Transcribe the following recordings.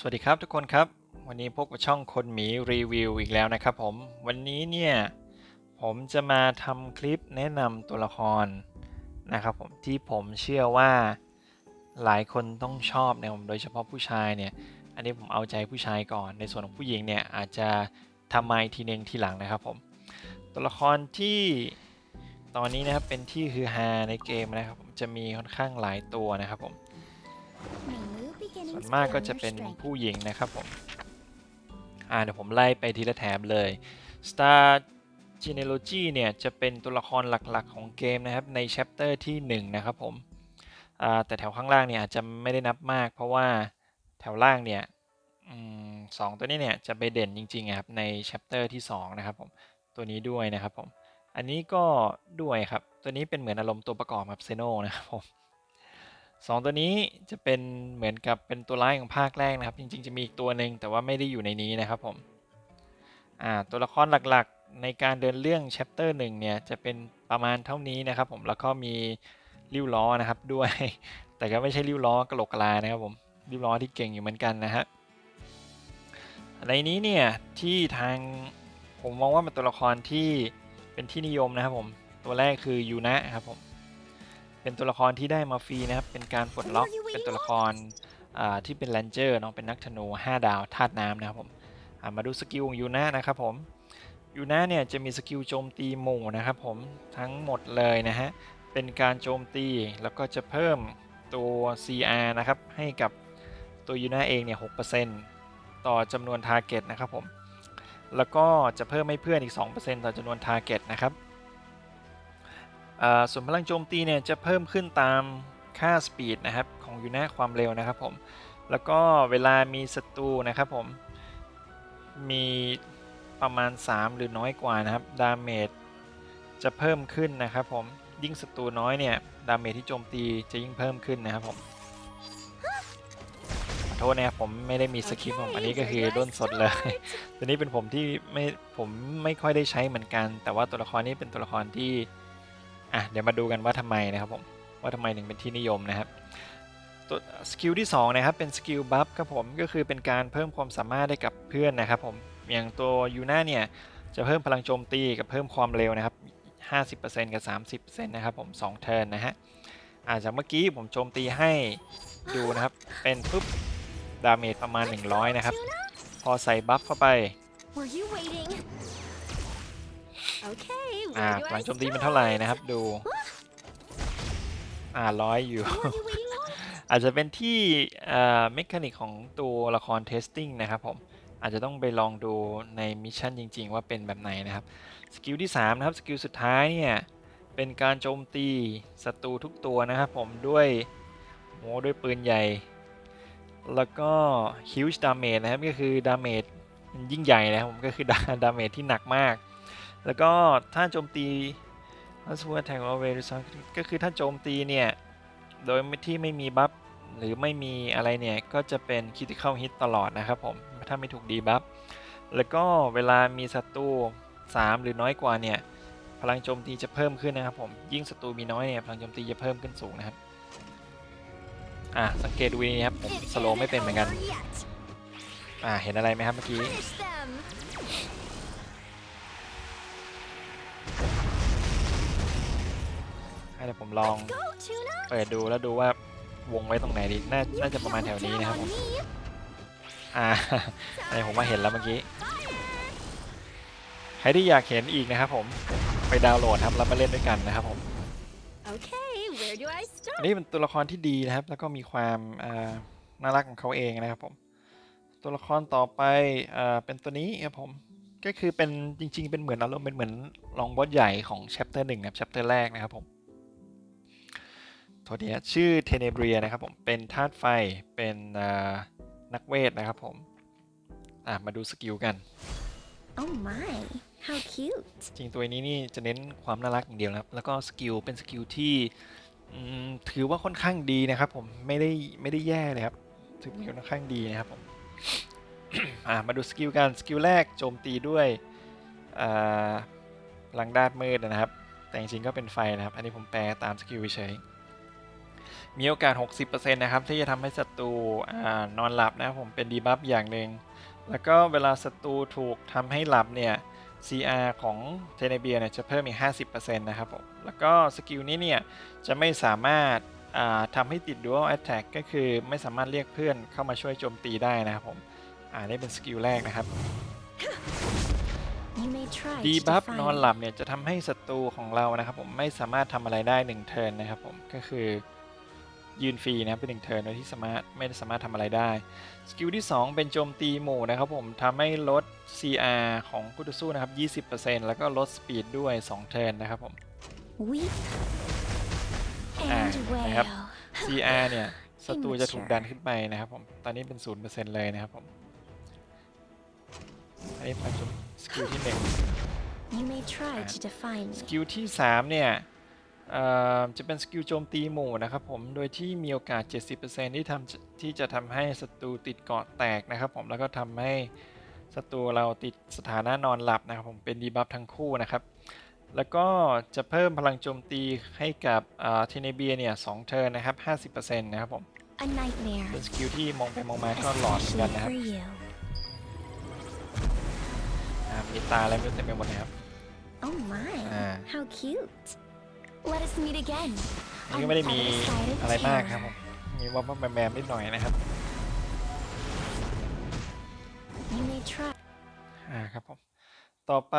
สวัสดีครับทุกคนครับ วันนี้พบกับช่องคนหมีรีวิวอีกแล้วนะครับผม วันนี้เนี่ย ผมจะมาทำคลิปแนะนำตัวละครนะครับผมที่ผมเชื่อว่าหลายคนต้องชอบนะผมโดยเฉพาะผู้ชายเนี่ย อันนี้ผมเอาใจผู้ชายก่อน ในส่วนของผู้หญิงเนี่ยอาจจะทำมาทีหนึงทีหลังนะครับผม ตัวละครที่ตอนนี้นะครับเป็นที่ฮือฮาในเกมนะครับผมจะมีค่อนข้างหลายตัวนะครับผม ส่วนมากก็จะเป็นผู้หญิงนะครับผม อ่าเดี๋ยวผมไล่ไปทีละแถบเลย Star Genealogy เนี่ยจะเป็นตัวละครหลักๆของเกมนะครับใน chapter ที่ 1 นะครับผมอ่าแต่แถวข้างล่างเนี่ยอาจจะไม่ได้นับมาก เพราะว่าแถวล่างเนี่ยอสองตัวนี้เนี่ยจะไปเด่นจริงๆครับใน chapter ที่ 2 นะครับผมตัวนี้ด้วยนะครับผม อันนี้ก็ด้วยครับ ตัวนี้เป็นเหมือนอารมณ์ตัวประกอบครับเซโนนะครับผม สองตัวนี้จะเป็นเหมือนกับเป็นตัวร้ายของภาคแรกนะครับ จริง ๆ จะมีอีกตัวหนึ่งแต่ว่าไม่ได้อยู่ในนี้นะครับผมอ่าตัวละครหลักๆในการเดินเรื่อง chapter 1เนี่ยจะเป็นประมาณเท่านี้นะครับผมแล้วก็มีริ้วล้อนะครับด้วย แต่ก็ไม่ใช่ริ้วล้อกระโหลกกะลานะครับผมริ้วล้อที่เก่งอยู่เหมือนกันนะฮะในนี้เนี่ยที่ทางผมมองว่าเป็นตัวละครที่เป็นที่นิยมนะครับผมตัวแรกคือยูนะครับผม เป็นตัวละครที่ได้มาฟรีนะครับ เป็นการปลดล็อก เป็นตัวละครอ่าที่เป็นแรนเจอร์เนาะ เป็นนักธนู 5 ดาวธาตุน้ำนะครับผมอ่ามาดูสกิลของยูนะนะครับผม ยูนะเนี่ยจะมีสกิลโจมตีหมู่นะครับผมทั้งหมดเลยนะฮะ เป็นการโจมตีแล้วก็จะเพิ่มตัว CR นะครับให้กับตัวยูนะเองเนี่ย6%ต่อจำนวนทาร์เก็ตนะครับผม แล้วก็จะเพิ่มให้เพื่อนอีก 2%ต่อจำนวนทาร์เก็ตนะครับอ่า ส่วนพลังโจมตีเนี่ยจะเพิ่มขึ้นตามค่าสปีดนะครับของยูนะความเร็วนะครับผม แล้วก็เวลามีศัตรูนะครับผม มีประมาณ 3 หรือน้อยกว่านะครับ ดาเมจจะเพิ่มขึ้นนะครับผม ยิ่งศัตรูน้อยเนี่ย ดาเมจที่โจมตีจะยิ่งเพิ่มขึ้นนะครับผมขอโทษนะครับผมไม่ได้มีสคริปต์ผมอันนี้ก็คือด้นสดเลย ตัวนี้เป็นผมที่ไม่ผมไม่ค่อยได้ใช้เหมือนกัน แต่ว่าตัวละครนี้เป็นตัวละครที่ อะเดี๋ยวมาดูกันว่าทำไมนะครับผมว่าทำไมถึงเป็นที่นิยมนะครับตัวสกิลที่2นะครับเป็นสกิลบัฟครับผมก็คือเป็นการเพิ่มความสามารถให้กับเพื่อนนะครับผมอย่างตัวยูน่าเนี่ยจะเพิ่มพลังโจมตีกับเพิ่มความเร็วนะครับ 50%กับ 30%นะครับผม2เทิร์นนะฮะอาจากเมื่อกี้ผมโจมตีให้ดูนะครับ เป็นปุ๊บดาเมจประมาณ 100 นะครับ พอใส่บัฟเข้าไป อ่า where do พลั I งโจมตีมันเท่าไหร่นะครับดู อ่าร้อยอยู่ start? What are you waiting on? อาจจะเป็นที่เอ่อเมคานิกของตัวละครเทสติ้งนะครับผมอาจจะต้องไปลองดูในมิชชั่นจริง ๆ ว่าเป็นแบบไหนนะครับสกิลที่3นะครับสกิลสุดท้ายเนี่ยเป็นการโจมตีศัตรูทุกตัวนะครับผมด้วยโหด้วยปืนใหญ่ แล้วก็ huge damage นะครับก็คือดาเมจยิ่งใหญ่นะครับผมก็คือดาดาเมจที่หนักมาก แล้วก็ถ้าโจมตี Last word attack always result ก็คือถ้าโจมตีเนี่ย โดยที่ไม่มีบัฟหรือไม่มีอะไรเนี่ย ก็จะเป็น critical hit ตลอดนะครับผมถ้าไม่ถูกดีบัฟแล้วก็เวลามีศัตรู3 หรือน้อยกว่าเนี่ย พลังโจมตีจะเพิ่มขึ้นนะครับผมยิ่งศัตรูมีน้อยเนี่ย พลังโจมตีจะเพิ่มขึ้นสูงนะครับอะสังเกตดูนี่ครับผมสโลไม่เป็นเหมือนกันอ่าเห็นอะไรไหมครับเมื่อกี้ เดี๋ยวผมลอง Let's go, Tuna. เปิดดูแล้วดูว่าวงไว้ตรงไหนดีน่า You น่าจะ can't ประมาณแถว look นี้ down นะครับ on ผม me. อ่าอันนี้ผมมาเห็นแล้วเมื่อกี้ใครที่อยากเห็นอีกนะครับผมไปดาวน์โหลดครับแล้วมาเล่นด้วยกันนะครับผม Okay, where do I อั start? นนี้เป็นตัวละครที่ดีนะครับ แล้วก็มีความอ่าน่ารักของเขาเองนะครับผมตัวละครต่อไปอ่าเป็นตัวนี้ครับผมก็คือเป็นจริง ๆ เป็นเหมือนอารมณ์เป็นเหมือนรองบอสใหญ่ของ chapter หนึ่งนะครับ chapter แรกนะครับผม ตัวเนี้ยชื่อเทเนเบรียนะครับผมเป็นธาตุไฟเป็นอ่านักเวทนะครับผมอะมาดูสกิลกัน Oh my, how cute. จริงตัวนี้นี่จะเน้นความน่ารักอย่างเดียวนะครับแล้วก็สกิลเป็นสกิลที่อืมถือว่าค่อนข้างดีนะครับผมไม่ได้ไม่ได้แย่เลยครับถือว่าค่อนข้างดีนะครับผมอ่ามาดูสกิลกันสกิลแรกโจมตีด้วยอ่าพลังดาดมืดนะครับ แต่จริงๆก็เป็นไฟนะครับ อันนี้ผมแปลตามสกิลเฉย มีโอกาส 60%นะครับที่จะทำให้ศัตรูอานอนหลับนะครับผมเป็นดีบัฟอย่างหนึ่งแล้วก็เวลาศัตรูถูกทำให้หลับเนี่ย CR ของเทเนเบียเนี่ยจะเพิ่มอีก 50%นะครับผมแล้วก็สกิลนี้เนี่ยจะไม่สามารถอ่าทำให้ติด Dual Attack ก็คือไม่สามารถเรียกเพื่อนเข้ามาช่วยโจมตีได้นะครับผมอ่านี่เป็นสกิลแรกนะครับ You may try ดี to บัฟ define นอนหลับเนี่ยจะทำให้ศัตรูของเรานะครับผมไม่สามารถทำอะไรได้หนึ่งเทิร์นนะครับผมก็คือ ยืนฟรีนะครับเป็นหนึ่งเทิร์นโดยที่สามารถไม่ได้สามารถทำอะไรได้สกิลที่ 2 เป็นโจมตีหมู่นะครับผมทำให้ลด CR ของคู่ต่อสู้นะครับ 20%แล้วก็ลดสปีดด้วย 2 เทิร์นนะครับผม Weep อ่า and นะครับ wail. CR เนี่ยศัตรูจะถูกดันขึ้นไปนะครับผมตอนนี้เป็น0%เลยนะครับผมอันนี้เป็นสกิลที่หนึ่ง You may try to define ส me. กิลที่3เนี่ยเอ่อ จะเป็นสกิลโจมตีหมู่นะครับผม โดยที่มีโอกาส 70%ที่ทำที่จะทำให้ศัตรูติดเกาะแตกนะครับผม แล้วก็ทำให้ศัตรูเราติดสถานะนอนหลับนะครับผม เป็นดีบัฟทั้งคู่นะครับ แล้วก็จะเพิ่มพลังโจมตีให้กับเทเนเบียเนี่ยสองเทิร์นนะครับ 50%นะครับผม A nightmare, เป็นสกิลที่มองไปมองมาก็หลอนเหมือนกัน especially นะครับ for you. อ่ามีตาอะไรไม่รู้เต็มไปหมดเลยครับ Oh my, Ah. how cute. Let us meet again. นี่ก็ไม่ได้มีอะไรมากครับผมมีว่าว่าแมมๆนิดหน่อยนะครับ You may try. อ่าครับผม ต่อไป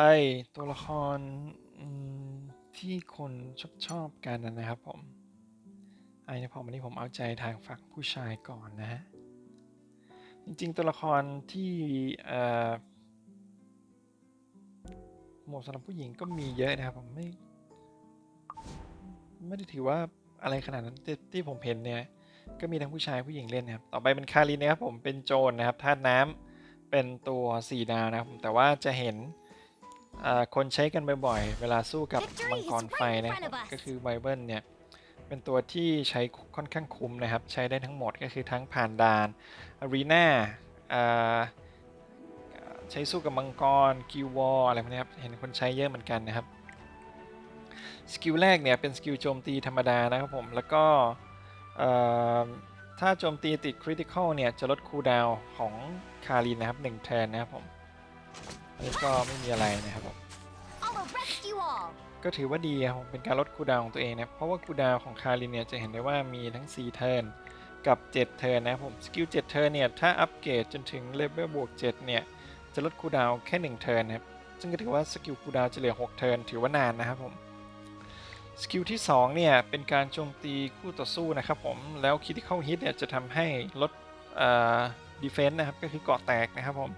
ตัวละครอืมที่คนชอบชอบกันนะครับผมไอ้นะพอวันนี้ผมเอาใจทางฝั่งผู้ชายก่อนนะฮะจริงๆ ตัวละครที่เอ่อเหมาะสำหรับผู้หญิงก็มีเยอะนะครับผมไม่ ไม่ได้ถือว่าอะไรขนาดนั้นที่ที่ผมเห็นเนี่ย ก็มีทั้งผู้ชายผู้หญิงเล่นนะครับ ต่อไปเป็นคารินนะครับผมเป็นโจรนะครับธาตุน้ำเป็นตัว4ดาวนะครับผมแต่ว่าจะเห็นอ่าคนใช้กันบ่อยๆ เวลาสู้กับมังกรไฟนะครับผมก็คือไบเบิลเนี่ยเป็นตัวที่ใช้ค่อนข้างคุ้มนะครับ ใช้ได้ทั้งหมดก็คือทั้งผ่านด่านอารีนาใช้สู้กับมังกรกิววอลอะไรพวกนี้ครับเห็นคนใช้เยอะเหมือนกันนะครับ สกิลแรกเนี่ยเป็นสกิลโจมตีธรรมดานะครับผมแล้วก็เอ่อถ้าโจมตีติดคริติคอลเนี่ยจะลดคูลดาวน์ของคารินนะครับ1เทิร์นนะครับผมอันนี้ก็ไม่มีอะไรนะครับผม I'll arrest you all. ก็ถือว่าดีครับผมเป็นการลดคูลดาวน์ของตัวเองนะเพราะว่าคูลดาวน์ของคารินเนี่ยจะเห็นได้ว่ามีทั้ง 4 เทิร์นกับ 7 เทิร์นนะครับผมสกิล7เทิร์นเนี่ยถ้าอัปเกรดจนถึงเลเวลบวก7เนี่ยจะลดคูลดาวน์แค่ 1 เทิร์นนะครับซึ่งก็ถือว่าสกิลคูลดาวน์จะเหลือ 6 เทิร์นถือว่านานนะครับผม สกิลที่ 2 เนี่ย เป็นการโจมตีคู่ต่อสู้นะครับผม แล้วคิดเข้าฮิตเนี่ย จะทำให้ลดดีเฟนส์นะครับ ก็คือเกาะแตกนะครับผม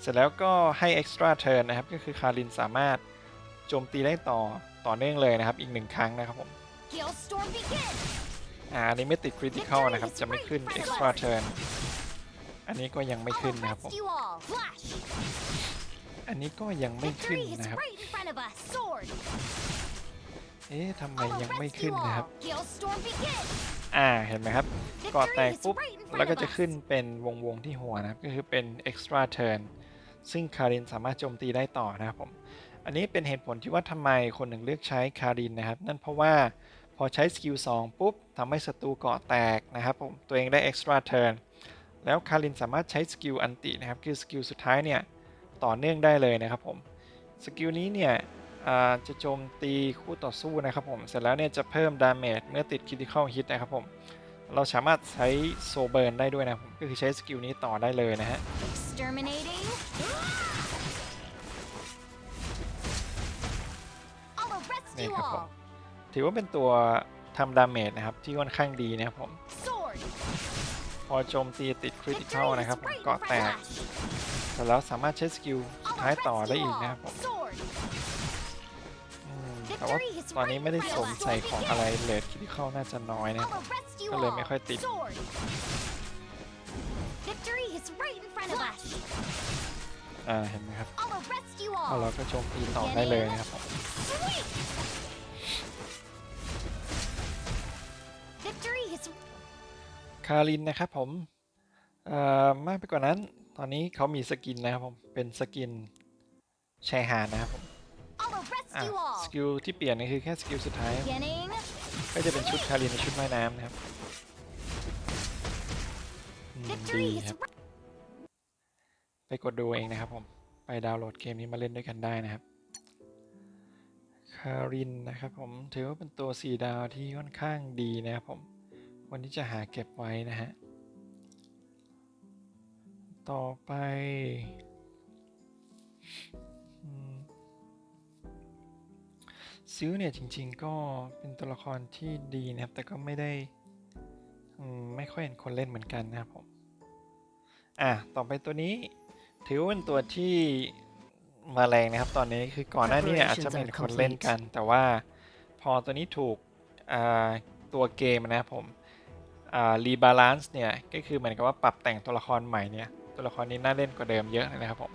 เสร็จแล้วก็ให้ extra turn นนะครับ ก็คือคารินสามารถโจมตีได้ต่อต่อเนื่องเลยนะครับ อีกหนึ่งครั้งนะครับผมอ่าอันนี้ไม่ติด critical นะครับ จะไม่ขึ้น extra turn อันนี้ก็ยังไม่ขึ้นนะครับผม อันนี้ก็ยังไม่ขึ้นนะครับ เอ๊ะทำไมยังไม่ขึ้นนะครับ อ่า เห็นไหมครับกาะ Victory แตกปุ๊บ แล้วก็จะขึ้นเป็นวงวงๆที่หัวนะครับ ก็คือเป็น extra turn ซึ่งคารินสามารถโจมตีได้ต่อนะครับผม อันนี้เป็นเหตุผลที่ว่าทำไมคนหนึ่งเลือกใช้คารินนะครับ นั่นเพราะว่าพอใช้สกิล2ปุ๊บทำให้ศัตรูเกาะแตกนะครับผม ตัวเองได้ extra turn แล้วคารินสามารถใช้สกิลอันตินะครับ คือสกิลสุดท้ายเนี่ย ต่อเนื่องได้เลยนะครับผม สกิลนี้เนี่ย จะโจมตีคู่ต่อสู้นะครับผม เสร็จแล้วเนี่ยจะเพิ่มดาเมจเมื่อติด critical hit นะครับผม เราสามารถใช้โซเบิร์นได้ด้วยนะครับผมก็คือใช้สกิลนี้ต่อได้เลยนะฮะ Exterminating. I'll arrest นี่ you ครับผม all. ถือว่าเป็นตัวทำดาเมจนะครับที่ค่อนข้างดีนะครับผม Sword. พอโจมตีติด critical Victory นะครับ is ผม right in เกาะ front แต of ก us. แต่แล้วสามารถใช้สกิลสุด I'll ท้ายต่อ arrest ได้ you อีก all. นะครับผม Sword. อืม แต่ว่าตอนนี้ไม่ได้สวมใส่ของอะไรเลด critical น่าจะน้อยนะ I'll arrest you ก็เลย all. ไม่ค่อยติด Sword. Victory is right in front of us. อ่าเห็นไหมครับ I'll arrest you แล้ว all. เราก็โจมตีต่อได้เลยนะครับผม Sweet. Victory is คารินนะครับผมเอ่อมากไปกว่านั้น ตอนนี้เขามีสกินนะครับผม เป็นสกินชายหาดนะครับผม I'll arrest อะ you all. สกิลที่เปลี่ยนนี่คือแค่สกิลสุดท้าย Beginning. ก็ก็จะเป็นชุดคารินในชุดว่ายน้ำนะครับอืมดี Victory ค is รับ ไปกดดูเองนะครับผม ไปดาวน์โหลดเกมนี้มาเล่นด้วยกันได้นะครับ คารินนะครับผม ถือว่าเป็นตัว4ดาวที่ค่อนข้างดีนะครับผม วันนี้จะหาเก็บไว้นะฮะ ต่อไป ซิลเนี่ยจริง ๆ ก็เป็นตัวละครที่ดีนะครับ แต่ก็ไม่ได้อืมไม่ค่อยเห็นคนเล่นเหมือนกันนะครับผม อะ ต่อไปตัวนี้ ถือว่าเป็นตัวที่มาแรงนะครับ ตอนนี้คือก่อนหน้านี้เนี่ยอาจจะไม่เห็นคนเล่นกัน แต่ว่าพอตัวนี้ถูกอ่าตัวเกมนะครับผมรีบาลานซ์เนี่ย ก็คือเหมือนกับว่าปรับแต่งตัวละครใหม่เนี่ย ตัวละครนี้น่าเล่นกว่าเดิมเยอะเลยนะครับผม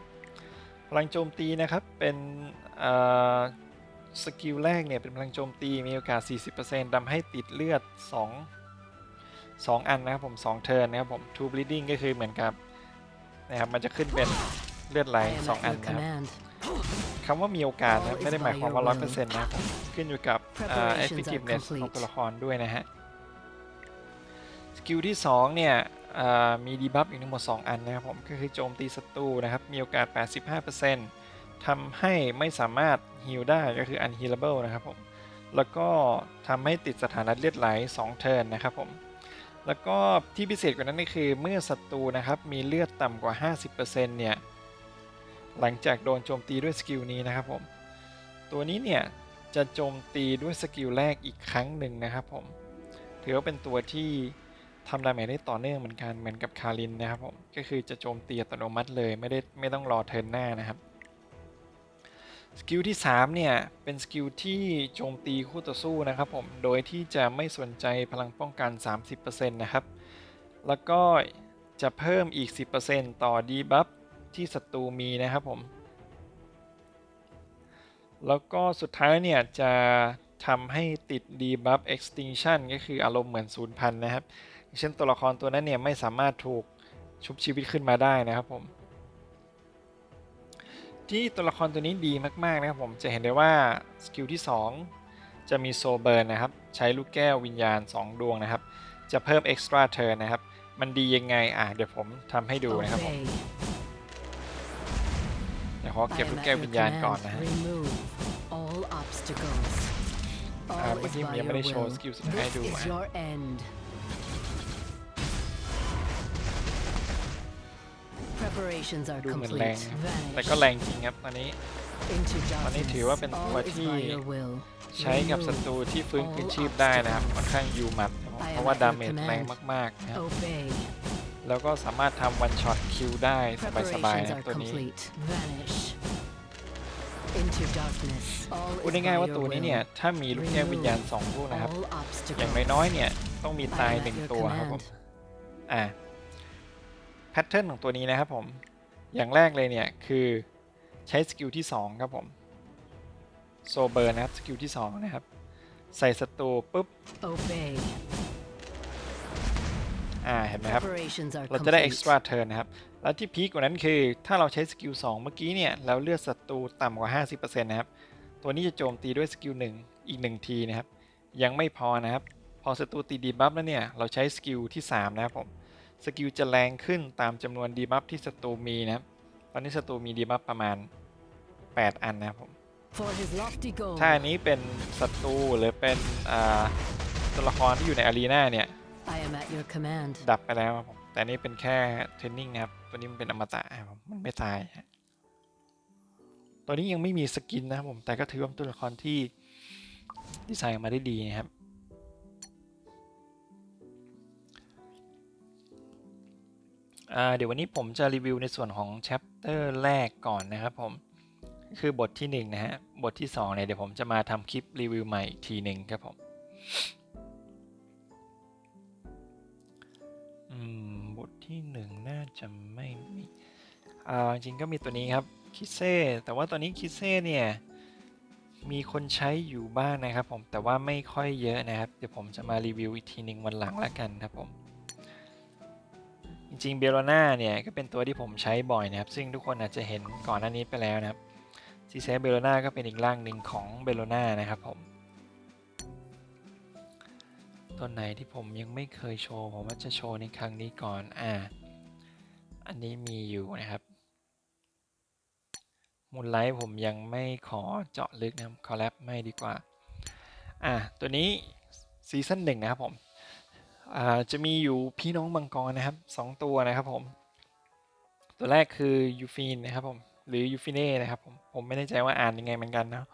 พลังโจมตีนะครับเป็นอ่า สกิลแรกเนี่ยเป็นพลังโจมตีมีโอกาส 40%ทำให้ติดเลือด 2 2 อันนะครับผม 2 เทิร์นนะครับผม two bleeding ก็คือเหมือนกับนะครับมันจะขึ้นเป็นเลือดไหล I am 2 at อัน your นะครับ command. คำว่ามีโอกาสนะครับ All is ไม่ได้หมายความว่า by your will. 100%นะครับผมขึ้นอยู่กับอ่า Preparations are effectiveness ของ complete. ตัวละครด้วยนะฮะสกิลที่ 2 เนี่ยอ่ามีดีบัฟอยู่ทั้งหมด 2 อันนะครับผมก็คือโจมตีศัตรูนะครับมีโอกาส 85% ทำให้ไม่สามารถฮีลได้ก็คือ unhealable นะครับผม แล้วก็ทำให้ติดสถานะเลือดไหล2เทิร์นนะครับผม แล้วก็ที่พิเศษกว่านั้นก็คือเมื่อศัตรูนะครับมีเลือดต่ำกว่า 50%เนี่ย หลังจากโดนโจมตีด้วยสกิลนี้นะครับผม ตัวนี้เนี่ยจะโจมตีด้วยสกิลแรกอีกครั้งหนึ่งนะครับผม ถือว่าเป็นตัวที่ทำดาเมจได้ต่อเนื่องเหมือนกันเหมือนกับคารินนะครับผม ก็คือจะโจมตีอัตโนมัติเลยไม่ได้ไม่ต้องรอเทิร์นหน้านะครับ สกิลที่ 3 เนี่ย เป็นสกิลที่โจมตีคู่ต่อสู้นะครับผม โดยที่จะไม่สนใจพลังป้องกัน 30%นะครับ แล้วก็จะเพิ่มอีก 10%ต่อดีบัฟที่ศัตรูมีนะครับผม แล้วก็สุดท้ายเนี่ย จะทำให้ติด debuff extinction ก็คืออารมณ์เหมือนศูนย์พันนะครับ เช่นตัวละครตัวนั้นเนี่ย ไม่สามารถถูกชุบชีวิตขึ้นมาได้นะครับผม ที่ตัวละครตัวนี้ดีมากๆนะครับผมจะเห็นได้ว่าสกิลที่ 2 จะมีโซเบิร์นนะครับ ใช้ลูกแก้ววิญญาณ 2 ดวงนะครับ จะเพิ่ม extra turn นะครับ มันดียังไง อะ เดี๋ยวผมทำให้ดูนะครับผม Obey. เดี๋ยวขอ I เก็บ am ลูก at แก้ว your วิญญาณก่อน command. นะฮะ Remove all obstacles. อ่า All เมื่อ is กี้ by ยังไม่ได้ your โชว์ will. สกิลสุดท้ายให้ This ดู is อะ Preparations are ดูเหมือนแร complete. งนะครับแต่ Vanish ก็แรงจริงครับตอนนี้ into ตอนนี้ถือว่าเป็น darkness. ตัว All is ที่ by your will. ใช้กับศัตรูที่ฟื้นคืนชีพได้นะครับค่อนข้างยูมัดนะครับเพราะว่าดาเมจแรงมากๆนะครับ Obey. แล้วก็สามารถทำวันช็อตคิวได้สบายๆ Preparations นะครับ are ตัวนี้ complete. Vanish into darkness. All พูด is ง่าย by ๆว่า your ตัวนี้ will. เนี่ยถ้ามีลูกแก้ววิญญาณ2ลูกนะครับ All อย่าง obstacles. น้อยๆเนี่ยต้องมีตาย I am at หนึ่ง your ตัวครับผม command. อ่า แพทเทิร์นของตัวนี้นะครับผม อย่างแรกเลยเนี่ยคือใช้สกิลที่ 2 ครับผมโซเบอร์นะครับสกิลที่ 2 นะครับ ใส่ศัตรูปุ๊บ Obey. อ่าเห็นไหมครับ Preparations are เราจะได้ complete. extra turn นะครับ แล้วที่พีคกว่านั้นคือ ถ้าเราใช้สกิล2เมื่อกี้เนี่ยแล้วเลือดศัตรูต่ำกว่า 50%นะครับ ตัวนี้จะโจมตีด้วยสกิล1อีก 1 ทีนะครับ ยังไม่พอนะครับ พอศัตรูตีดีบัฟแล้วเนี่ย เราใช้สกิลที่ 3 นะครับผม สกิลจะแรงขึ้นตามจำนวนดีบัฟที่ศัตรูมีนะครับตอนนี้ศัตรูมีดีบัฟประมาณ 8 อันนะครับผม For his lofty goal. ถ้าอันนี้เป็นศัตรูหรือเป็นอ่าตัวละครที่อยู่ในอารีนาเนี่ย I am at your command. ดับไปแล้วครับผมแต่อันนี้เป็นแค่เทรนนิ่งนะครับ ตัวนี้มันเป็นอมตะครับผมมันไม่ตายฮะตัวนี้ยังไม่มีสกินนะครับผมแต่ก็ถือว่าเป็นตัวละครที่ดีไซน์ออกมาได้ดีนะครับ เดี๋ยววันนี้ผมจะรีวิวในส่วนของ chapter แรกก่อนนะครับผมคือบทที่1นะฮะบทที่2เนี่ยเดี๋ยวผมจะมาทำคลิปรีวิวใหม่อีกทีหนึ่งครับผมบทที่ 1 น่าจะไม่มีจริงก็มีตัวนี้ครับคิเซ่แต่ว่าตอนนี้คิเซ่เนี่ยมีคนใช้อยู่บ้างนะครับผมแต่ว่าไม่ค่อยเยอะนะครับ เดี๋ยวผมจะมารีวิวอีกทีหนึ่งวันหลังละกันครับผม จริงๆเบโลนาเนี่ยก็เป็นตัวที่ผมใช้บ่อยนะครับ ซึ่งทุกคนอาจจะเห็นก่อนหน้านี้ไปแล้วนะครับซีเซเบโลนาก็เป็นอีกร่างหนึ่งของเบโลนานะครับผมตัวไหนที่ผมยังไม่เคยโชว์ ผมว่าจะโชว์ในครั้งนี้ก่อนอ่าอันนี้มีอยู่นะครับมูลไลท์ผมยังไม่ขอเจาะลึกนะครับคอลแลบไม่ดีกว่า อ่าตัวนี้ซีซั่นหนึ่งนะครับผม จะมีอยู่พี่น้องมังกรนะครับสองตัวนะครับผม ตัวแรกคือยูฟีนนะครับผมหรือยูฟิเน่นะครับผมผมไม่แน่ใจว่าอ่านยังไงเหมือนกันนะ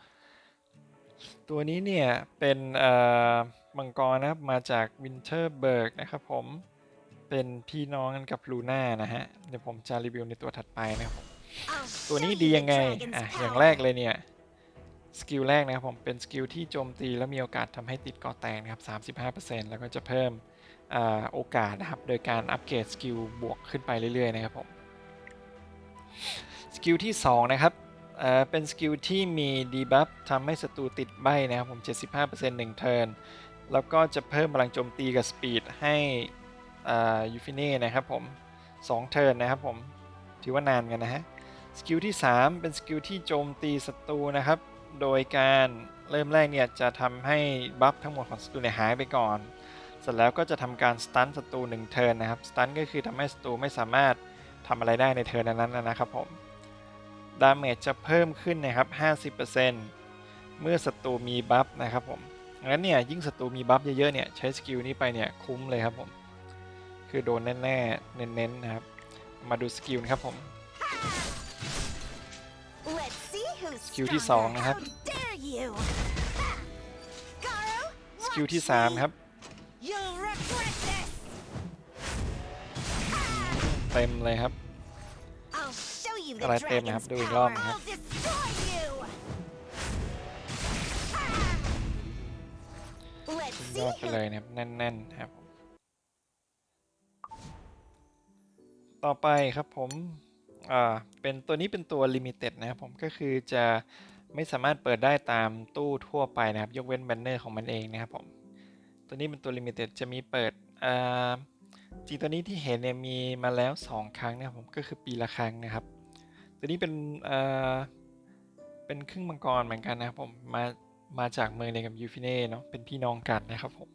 ตัวนี้เนี่ยเป็นมังกรนะครับมาจากวินเทอร์เบิร์กนะครับผมเป็นพี่น้องกันกับลูน่านะฮะเดี๋ยวผมจะรีวิวในตัวถัดไปนะครับผมตัวนี้ดียังไงอะอย่างแรกเลยเนี่ยสกิลแรกนะครับผมเป็นสกิลที่โจมตีแล้วมีโอกาสทำให้ติดกาะแตกนะครับ35%แล้วก็จะเพิ่ม โอกาสนะครับ โดยการอัปเกรดสกิลบวกขึ้นไปเรื่อยๆนะครับผม สกิลที่ 2 นะครับเเป็นสกิลที่มีดีบัฟทำให้ศัตรูติดใบนะครับผม 75% 1เทิร์น แล้วก็จะเพิ่มพลังโจมตีกับสปีดให้ยูฟิเน่นะครับผม 2 เทิร์นนะครับผม ถือว่านานกันนะฮะ สกิลที่ 3 เป็นสกิลที่โจมตีศัตรูนะครับ โดยการเริ่มแรกเนี่ยจะทำให้บัฟทั้งหมดของศัตรูเนี่ยหายไปก่อน ร็จแล้วก็จะทำการสตันศัตรู1เทิร์นนะครับสตันก็คือทำให้ศัตรูไม่สามารถทำอะไรได้ในเทิร์นนั้นๆนะครับผมดาเมจจะเพิ่มขึ้นนะครับ 50%เมื่อศัตรูมีบัฟนะครับผมงั้นเนี่ยยิ่งศัตรูมีบัฟเยอะๆเนี่ยใช้สกิลนี้ไปเนี่ยคุ้มเลยครับผม คือโดนแน่ๆเน้นๆนะครับ มาดูสกิลนะครับผม Let's see who's สกิลที่ stronger. 2นะครับ How dare you? Garo, สกิลที่ watch me. 3ครับ เต็มเลยครับ I'll show you the อะไรเต็มนะครับ dragon's ดูอีกรอบ power. นะครับ I'll destroy you. Let's สุด see ยอดไป who เลยนะครับ แน่นๆครับผมต่อไปครับผมอ่าเป็นตัวนี้เป็นตัวลิมิเต็ดนะครับผมก็คือจะไม่สามารถเปิดได้ตามตู้ทั่วไปนะครับ ยกเว้นแบนเนอร์ของมันเองนะครับผม ตัวนี้เป็นตัวลิมิเต็ดจะมีเปิดอ่า จริงตัวนี้ที่เห็นเนี่ยมีมาแล้ว 2 ครั้งนะครับผมก็คือปีละครั้งนะครับ ตัวนี้เป็นอ่าเป็นครึ่งมังกรเหมือนกันนะครับผมมามาจากเมืองเดียวกับยูฟิเน่เนาะเป็นพี่น้องกันนะครับผม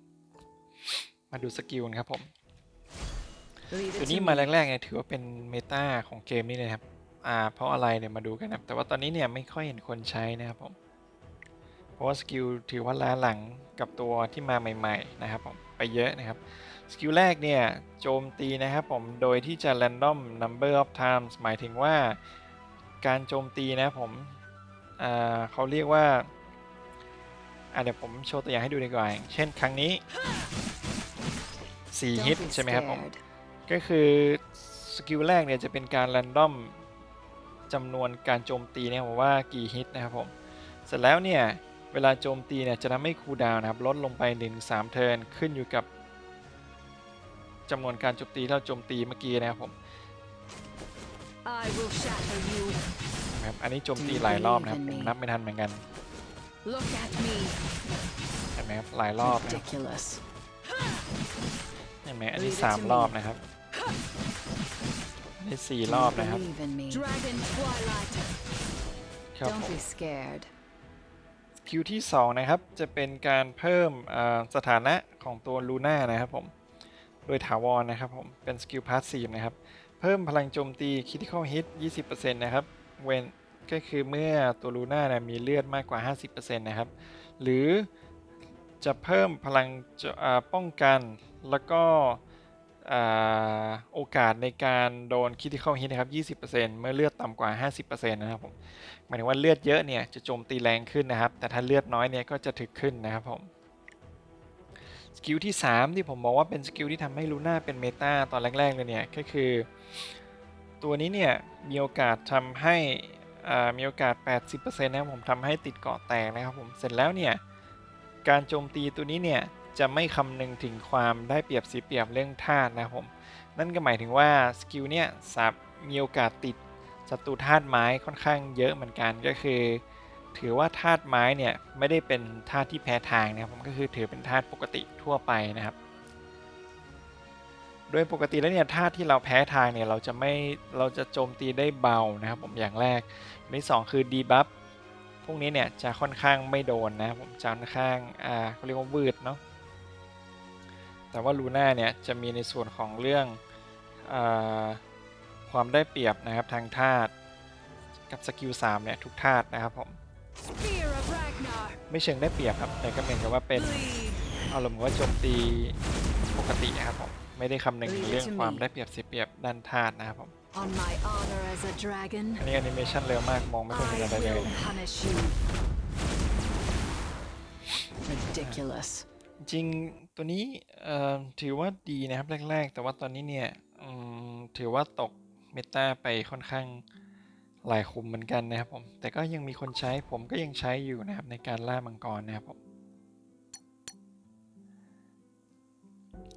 มาดูสกิลนะครับผม Leave ตัว it นี้ to มา me. แรกๆเนี่ยถือว่าเป็นเมตาของเกมนี้เลยครับ อ่า เพราะอะไรเนี่ยมาดูกันนะครับแต่ว่าตอนนี้เนี่ยไม่ค่อยเห็นคนใช้นะครับผม เพราะว่าสกิลถือว่าล้าหลังกับตัวที่มาใหม่ ๆ นะครับผมไปเยอะนะครับ สกิลแรกเนี่ยโจมตีนะครับผมโดยที่จะ random number of times หมายถึงว่าการโจมตีนะครับผมอ่าเขาเรียกว่าอ่าเดี๋ยวผมโชว์ตัวอย่างให้ดูดีกว่าอย่างเช่นครั้งนี้4 Don't ฮิต be ใช่ไหมครับผม scared. ก็คือสกิลแรกเนี่ยจะเป็นการแรนดอมจำนวนการโจมตีเนี่ยผมว่ากี่ฮิตนะครับผม เสร็จแล้วเนี่ย เวลาโจมตีเนี่ยจะทำให้คูลดาวน์นะครับลดลงไป1-3เทิร์นขึ้นอยู่กับ จำนวนการโจมตีที่เราโจมตีเมื่อกี้นะครับผม I will shatter you. นะครับอันนี้โจมตีหลายรอบนะครับผมนับไม่ทันเหมือนกัน Look at me. เห็นไหมครับหลายรอบนะครับ Ridiculous. เห็นไหมอันนี้สามรอบนะครับอันนี้สี่รอบนะครับ Believe in me. Dragon Twilight. ครับผม Don't be scared. คิวที่ 2 นะครับ จะเป็นการเพิ่มเอ่อสถานะของตัวลูน่านะครับผม โดยถาวรนะครับผม เป็นสกิลพาสซีฟนะครับ เพิ่มพลังโจมตีคิ t i ค a l ฮิต20%นะครับเวนก็คือเมื่อตัวลูน่าเนี่ยมีเลือดมากกว่า 50%นะครับ หรือจะเพิ่มพลังป้องกันแล้วก็โอกาสในการโดนคิ t i ค a l ฮิตนะครับ 20%เมื่อเลือดต่ำกว่า 50%นะครับผม หมายถึงว่าเลือดเยอะเนี่ยจะโจมตีแรงขึ้นนะครับ แต่ถ้าเลือดน้อยเนี่ยก็จะถึกขึ้นนะครับผม สกิลที่ 3 ที่ผมบอกว่าเป็นสกิลที่ทำให้ลูน่าเป็นเมตาตอนแรก ๆ เลยเนี่ยก็คือ ตัวนี้เนี่ยมีโอกาสทำให้อ่ามีโอกาส 80%นะครับผมทำให้ติดเกาะแตกนะครับผมเสร็จแล้วเนี่ยการโจมตีตัวนี้เนี่ยจะไม่คำนึงถึงความได้เปรียบเสียเปรียบเรื่องธาตุนะครับผมนั่นก็หมายถึงว่าสกิลเนี่ยมมีโอกาสติดศัตรูธาตุไม้ค่อนข้างเยอะเหมือนกันก็คือ ถือว่าธาตุไม้เนี่ยไม่ได้เป็นธาตุที่แพ้ทางนะครับผมก็คือถือเป็นธาตุปกติทั่วไปนะครับ โดยปกติแล้วเนี่ยธาตุที่เราแพ้ทางเนี่ยเราจะไม่เราจะโจมตีได้เบานะครับผมอย่างแรกอันที่สองคือดีบัฟพวกนี้เนี่ยจะค่อนข้างไม่โดนนะผมจะค่อนข้างอ่าเขาเรียกว่าวืดเนาะแต่ว่าลูน่าเนี่ยจะมีในส่วนของเรื่องอาความได้เปรียบนะครับทางธาตุกับสกิล3เนี่ยทุกธาตุนะครับผม ไม่เชิงได้เปรียบครับ แต่ก็เหมือนกับว่าเป็น Bleed. อารมณ์ว่าโจมตีปกตินะครับผมไม่ได้คำนึงถึงเรื่องความได้เปรียบเสียเปรียบด้านธาตุนะครับผม On my honor as a dragon, อันนี้แอนิเมชันเร็วมากมองไม่ค่อย I เห็นอะไรเลย will punish you. Ridiculous. จริงๆตัวนี้เอ่อถือว่าดีนะครับแรก ๆ แต่ว่าตอนนี้เนี่ยอืมถือว่าตกเมตาไปค่อนข้าง หลายคุมเหมือนกันนะครับผม แต่ก็ยังมีคนใช้ผมก็ยังใช้อยู่นะครับในการล่ามังกรนะครับผม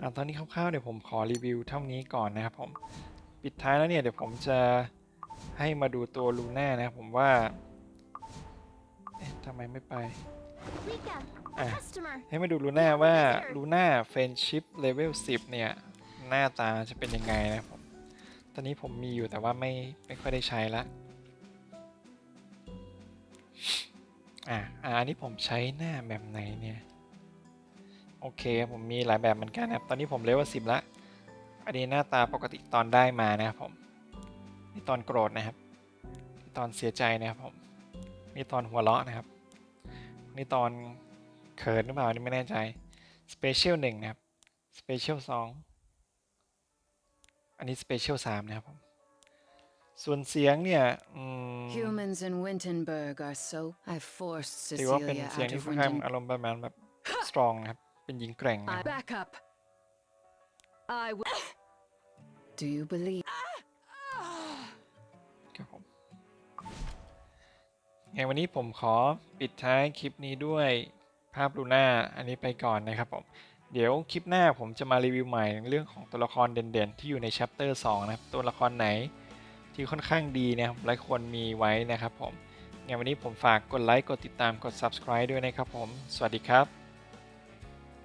อะตอนนี้คร่าวๆเดี๋ยวผมขอรีวิวเท่านี้ก่อนนะครับผม ปิดท้ายแล้วเนี่ยเดี๋ยวผมจะให้มาดูตัวลูน่านะครับผมว่า เอ๊ะทำไมไม่ไปให้มาดูลูน่าว่าลูน่าเฟนชิพเลเวล10 เนี่ย หน้าตาจะเป็นยังไงนะครับผม ตอนนี้ผมมีอยู่แต่ว่าไม่ไม่ค่อยได้ใช้ละ อะอันนี้ผมใช้หน้าแบบไหนเนี่ย โอเค ผมมีหลายแบบเหมือนกันนะครับ ตอนนี้ผมเลเวล10ละ อันนี้หน้าตาปกติตอนได้มานะครับผม นี่ตอนโกรธนะครับนี่ตอนเสียใจนะครับผมนี่ตอนหัวเราะนะครับ นี่ตอนเขินหรือเปล่านี่ไม่แน่ใจ Special หนึ่งนะครับ Special สองอันนี้ Special สามนะครับผม ส่วนเสียงเนี่ยอืม Humans in Wintenberg are so. I forced ถือว่าเป็น Cecilia เสียง out ที่ of ค่อนข้าง Wintenberg. อารมณ์ประมาณแบบ strong นะครับ เป็นหญิงแกร่งนะครับ Back up. I will. Do you believe? ครับผมไงวันนี้ผมขอปิดท้ายคลิปนี้ด้วยภาพลูน่าอันนี้ไปก่อนนะครับผม เดี๋ยวคลิปหน้าผมจะมารีวิวใหม่เรื่องของตัวละครเด่นๆ ที่อยู่ใน chapter 2 นะครับ ตัวละครไหน ที่ค่อนข้างดีนะครับหลายคนมีไว้นะครับผมงั้นวันนี้ผมฝากกดไลค์กดติดตามกด subscribe ด้วยนะครับผม สวัสดีครับ